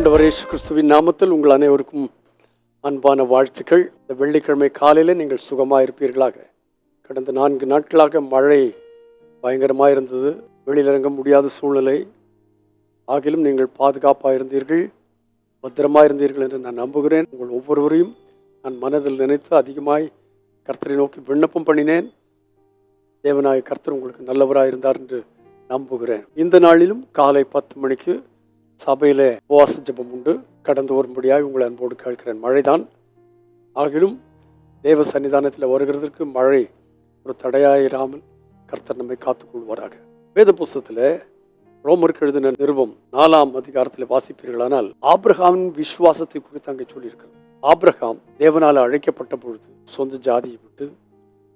ஆண்டவர் இயேசு கிறிஸ்துவின் நாமத்தில் உங்கள் அனைவருக்கும் அன்பான வாழ்த்துக்கள். இந்த வெள்ளிக்கிழமை காலையில் நீங்கள் சுகமாக இருப்பீர்களாக. கடந்த நான்கு நாட்களாக மழை பயங்கரமாக இருந்தது. வெளியில் இறங்க முடியாத சூழ்நிலை. ஆகிலும் நீங்கள் பாதுகாப்பாக இருந்தீர்கள். பத்திரமாக இருந்தீர்கள் என்று நான் நம்புகிறேன். உங்கள் ஒவ்வொருவரையும் நான் மனதில் நினைத்து அதிகமாய் கர்த்தரை நோக்கி விண்ணப்பம் பண்ணினேன். தேவநாயக கர்த்தர் உங்களுக்கு நல்லவராக இருந்தார் என்று நம்புகிறேன். இந்த நாளிலும் காலை பத்து மணிக்கு சபையில் உபவாச ஜபம் உண்டு. கடந்து வரும்படியாக உங்களை அன்போடு கேட்கிறேன். மழைதான். ஆகிலும் தேவ சன்னிதானத்தில் வருகிறதற்கு மழை ஒரு தடையாயிராமல் கர்த்தர் நம்மை காத்துக்கொள்வாராக வேத புஸ்தத்தில் ரோமருக்கு எழுதின நிருபம் நாலாம் அதிகாரத்தில் வாசிப்பீர்களானால் ஆப்ரஹாமின் விசுவாசத்தை குறித்து அங்கே சொல்லியிருக்கிறது ஆப்ரஹாம் தேவனால் அழைக்கப்பட்ட பொழுது சொந்த ஜாதியை விட்டு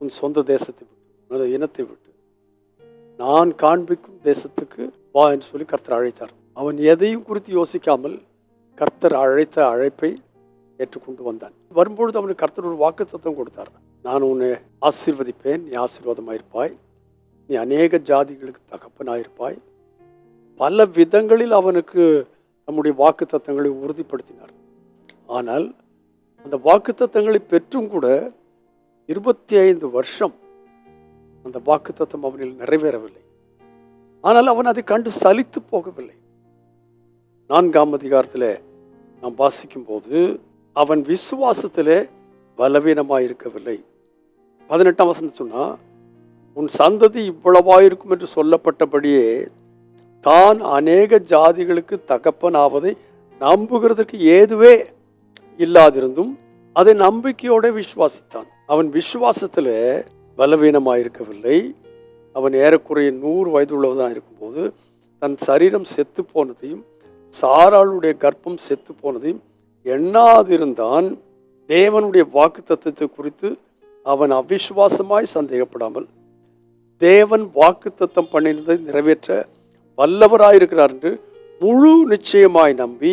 உன் சொந்த தேசத்தை விட்டு உனது இனத்தை விட்டு நான் காண்பிக்கும் தேசத்துக்கு வா என்று சொல்லி கர்த்தர் அழைத்தார். அவன் எதையும் குறித்து யோசிக்காமல் கர்த்தர் அழைத்த அழைப்பை ஏற்றுக்கொண்டு வந்தான். வரும்பொழுது அவனுக்கு கர்த்தர் ஒரு வாக்கு தத்துவம் கொடுத்தார். நான் உன்னை ஆசீர்வதிப்பேன் நீ ஆசீர்வாதமாயிருப்பாய். நீ அநேக ஜாதிகளுக்கு தகப்பனாயிருப்பாய். பல விதங்களில் அவனுக்கு நம்முடைய வாக்கு தத்தங்களை உறுதிப்படுத்தினார். ஆனால் அந்த வாக்கு தத்தங்களை பெற்றும் கூட இருபத்தி ஐந்து வருஷம் அந்த வாக்கு தத்தம் அவனில் நிறைவேறவில்லை. ஆனால் அவன் அதை கண்டு சலித்து போகவில்லை. நான்காம் அதிகாரத்தில் நாம் வாசிக்கும் போது அவன் விசுவாசத்திலே பலவீனமாக இருக்கவில்லை பதினெட்டாம் வசனம் சொன்னால் உன் சந்ததி இவ்வளவாயிருக்கும் என்று சொல்லப்பட்டபடியே தான் அநேக ஜாதிகளுக்கு தகப்பன் ஆவதை நம்புகிறதுக்கு ஏதுவே இல்லாதிருந்தும் அதை நம்பிக்கையோட விசுவாசித்தான். அவன் விசுவாசத்தில் பலவீனமாக இருக்கவில்லை அவன் ஏறக்குறைய நூறு வயது உள்ளவனாக இருக்கும்போது தன் சரீரம் செத்து போனதையும் சாராளுடைய கர்ப்பம் செத்து போனதையும் எண்ணாதிருந்தான். தேவனுடைய வாக்கு தத்துவத்தை குறித்து அவன் அவிசுவாசமாய் சந்தேகப்படாமல் தேவன் வாக்கு தத்தம் பண்ணினதை நிறைவேற்ற வல்லவராயிருக்கிறார் என்று முழு நிச்சயமாய் நம்பி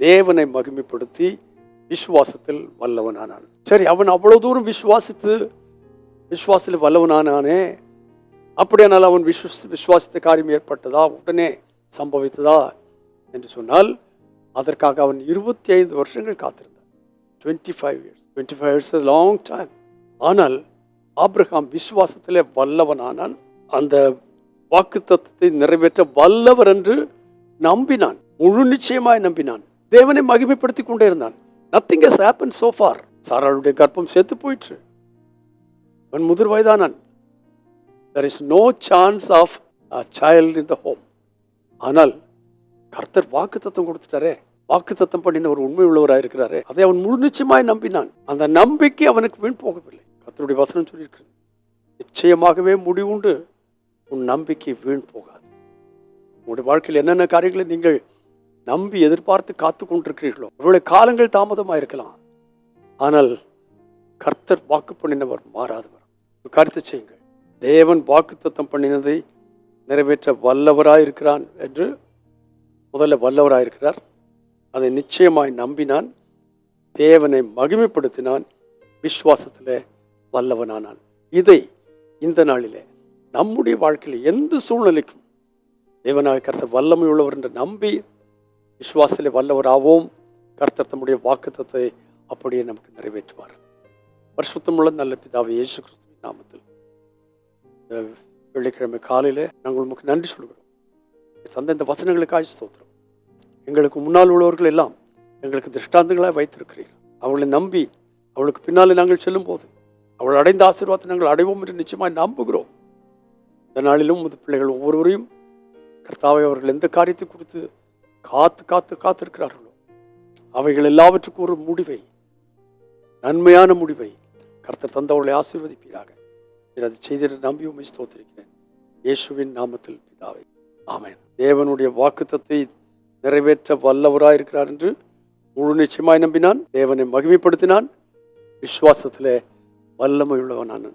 தேவனை மகிமைப்படுத்தி விசுவாசத்தில் வல்லவனானான். சரி அவன் அவ்வளோ தூரம் விசுவாசித்து விசுவாசத்தில் வல்லவனானானே? அப்படியானால் அவன் விஸ்வ விசுவாசித்த காரியம் ஏற்பட்டதா? உடனே சம்பவித்ததா? என்று சொன்னால் அதற்காக அவன் இருபத்தி ஐந்து வருஷங்கள் காத்திருந்தான். Twenty five years twenty five years long time ஆனால் ஆப்ரஹாம் விசுவாசத்திலே வல்லவனானான். அந்த வாக்கு தத்துவத்தை நிறைவேற்ற வல்லவர் என்று நம்பினான். முழு நிச்சயமாய் நம்பினான். தேவனை மகிமைப்படுத்தி கொண்டே இருந்தான். Nothing has happen so far. சாராளுடைய கர்ப்பம் சேர்த்து போயிற்று. அவன் முதிர் வயதானான். There is no chance of a child in the home ஆனால் கர்த்தர் வாக்கு தத்துவம் கொடுத்துட்டாரே. வாக்கு தத்தம் பண்ணின ஒரு உண்மை உள்ளவராக இருக்கிறாரே. அதை அவன் முழு நிச்சயமாய் நம்பினான். அந்த நம்பிக்கை அவனுக்கு வீண் போகவில்லை. கர்த்தருடைய வசனம் சொல்லியிருக்கிறது. நிச்சயமாகவே முடிவுண்டு உன் நம்பிக்கை வீண் போகாது. உங்களுடைய வாழ்க்கையில் என்னென்ன காரியங்களை நீங்கள் நம்பி எதிர்பார்த்து காத்து கொண்டிருக்கிறீர்களோ இவ்வளவு காலங்கள் தாமதமாக இருக்கலாம். ஆனால் கர்த்தர் வாக்கு பண்ணினவர் மாறாதவர். ஒரு கருத்தை செய்யுங்கள். தேவன் வாக்கு தத்தம் பண்ணினதை நிறைவேற்ற வல்லவராக இருக்கிறான் என்று முதல்ல வல்லவராயிருக்கிறார். அதை நிச்சயமாய் நம்பினான். தேவனை மகிமைப்படுத்தினான். விசுவாசத்தில் வல்லவனானான். இதை இந்த நாளிலே நம்முடைய வாழ்க்கையில் எந்த சூழ்நிலைக்கும் தேவனாக கர்த்தர் வல்லமை உள்ளவர் என்று நம்பி விஸ்வாசத்தில் வல்லவராகவும் கர்த்தர் தம்முடைய வாக்குத்தத்தை அப்படியே நமக்கு நிறைவேற்றுவார். பரிசுத்தமுள்ள நல்ல பிதாவை இயேசு கிறிஸ்துவின் நாமத்தில். வெள்ளிக்கிழமை காலையில் நாங்கள் உங்களுக்கு நன்றி சொல்கிறோம் தந்த இந்த வசனங்களுக்காக ஸ்தோத்திரம். எங்களுக்கு முன்னால் உள்ளவர்கள் எல்லாம் எங்களுக்கு திருஷ்டாந்தங்களாக வைத்திருக்கிறீர்கள். அவளை நம்பி அவளுக்கு பின்னால் நாங்கள் செல்லும்போது அவள் அடைந்த ஆசீர்வாதத்தை நாங்கள் அடைவோம் என்று நிச்சயமாக நம்புகிறோம். இந்த நாளிலும் முது பிள்ளைகள் ஒவ்வொருவரையும் கர்த்தாவை அவர்கள் எந்த காரியத்தை குறித்து காத்து காத்து காத்திருக்கிறார்களோ அவைகள் எல்லாவற்றுக்கும் ஒரு முடிவை நன்மையான முடிவை கர்த்தர் தந்தவர்களை ஆசீர்வதிப்பீராக. நீர் அதை செய்திட நம்பி உண்மை ஸ்தோத்திருக்கிறேன். இயேசுவின் நாமத்தில் பிதாவை. ஆமேன். தேவனுடைய வாக்குத்தத்தை நிறைவேற்ற வல்லவராயிருக்கிறார் என்று முழு நிச்சயமாய் நம்பினான். தேவனை மகிமைப்படுத்தினான். விசுவாசத்திலே வல்லமை உள்ளவனான்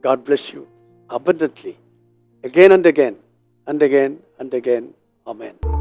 God bless you abundantly. Again and again and again and again amen